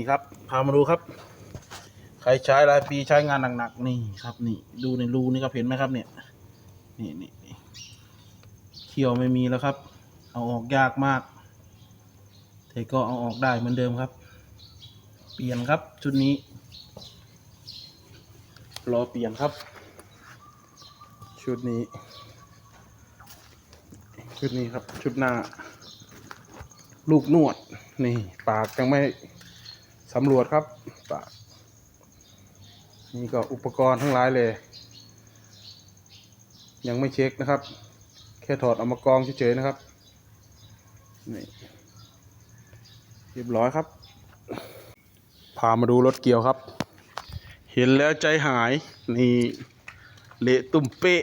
นี่ครับ พามาดูครับ ใครใช้หลายปีใช้งานหนักๆนี่ครับ นี่ดูในรูนี่ครับเห็นไหมครับ เนี่ยนี่นี่นี่เขียวไม่มีแล้วครับ เอาออกยากมากแต่ก็เอาออกได้เหมือนเดิมครับ เปลี่ยนครับชุดนี้รอเปลี่ยนครับ ชุดนี้ ชุดนี้ครับ ชุดหน้า ลูกนวด นี่ ปากยังไม่ สำรวจครับนี่ก็อุปกรณ์ทั้งหลายเลย ยังไม่เช็คนะครับ แค่ถอดเอามากองเฉยๆนะครับนี่เรียบร้อยครับ พามาดูรถเกี่ยวครับ เห็นแล้วใจหาย นี่เละตุ่มเป๊ะ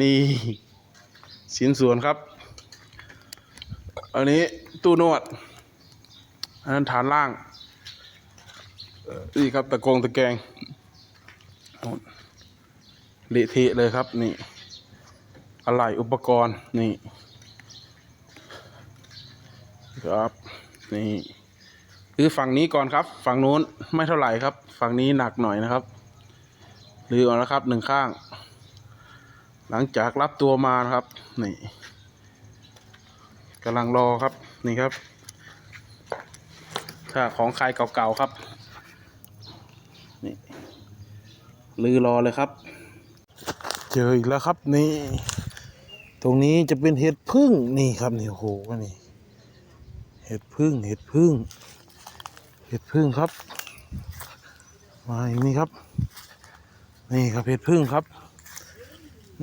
นี่สินส่วนครับ อันนี้ตู้นวด อันนั้นฐานล่าง นี่ครับตะโกงตะแกรงโน่นเละเทะเลยครับนี่อะไรอุปกรณ์นี่ครับนี่คือฝั่งนี้ก่อนครับ ฝั่งนู้นไม่เท่าไหร่ครับ ฝั่งนี้หนักหน่อยนะครับลือเอาแล้วครับหนึ่งข้าง หลังจากรับตัวมานะครับนี่กำลังรอครับนี่ครับถ้าของใครเก่าๆครับ นี่ลือรอเลยครับ เจออีกแล้วครับนี่ ตรงนี้จะเป็นเห็ดพึ่งนี่ครับนี่โอ้โหนี่เห็ดพึ่งเห็ดพึ่งเห็ดพึ่งครับ มาอย่างนี้ครับ นี่ครับเห็ดพึ่งครับ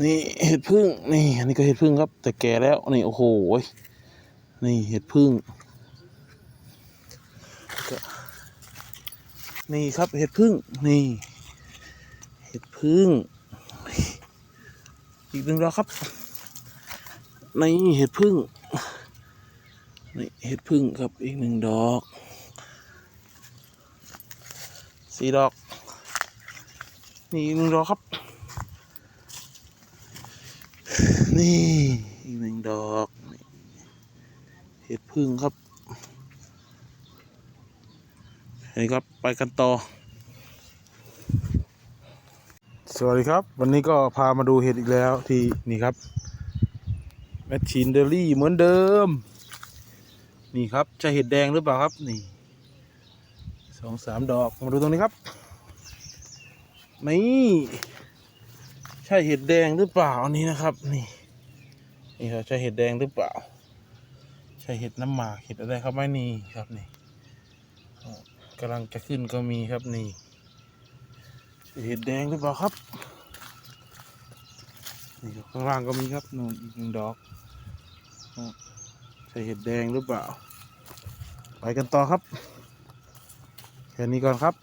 นี่เห็ดพึ่งนี่อันนี้ก็เห็ดพึ่งครับ แต่แก่แล้วนี่โอ้โหนี่เห็ดพึ่ง นี่ครับเห็ดพึ่งนี่เห็ดพึ่ง อีกหนึ่งดอกครับนี่เห็ดพึ่งนี่เห็ดพึ่งครับอีกหนึ่งดอกสี่ดอกนี่อีกหนึ่งดอกครับ นี่อีกหนึ่งดอกนี่เห็ดพึ่งครับ นี่ครับไปกันต่อ สวัสดีครับ วันนี้ก็พามาดูเห็ดอีกแล้วที่นี่ครับแมชชีนเดลี่เหมือนเดิม นี่ครับใช่เห็ดแดงหรือเปล่าครับนี่สองสามดอกมาดูตรงนี้ครับนี่ใช่เห็ดแดงหรือเปล่าอันนี้นะครับ นี่นี่ครับใช่เห็ดแดงหรือเปล่า ใช่เห็ดน้ำหมากเห็ดอะไรครับไม่นี่ครับนี่ กำลังจะขึ้นก็มีครับนี่เห็ดแดงหรือเปล่าครับนี่ข้างล่างก็มีครับนู่นอีกหนึ่งดอกใช่เห็ดแดงหรือเปล่า ไปกันต่อครับ แค่นี้ก่อนครับ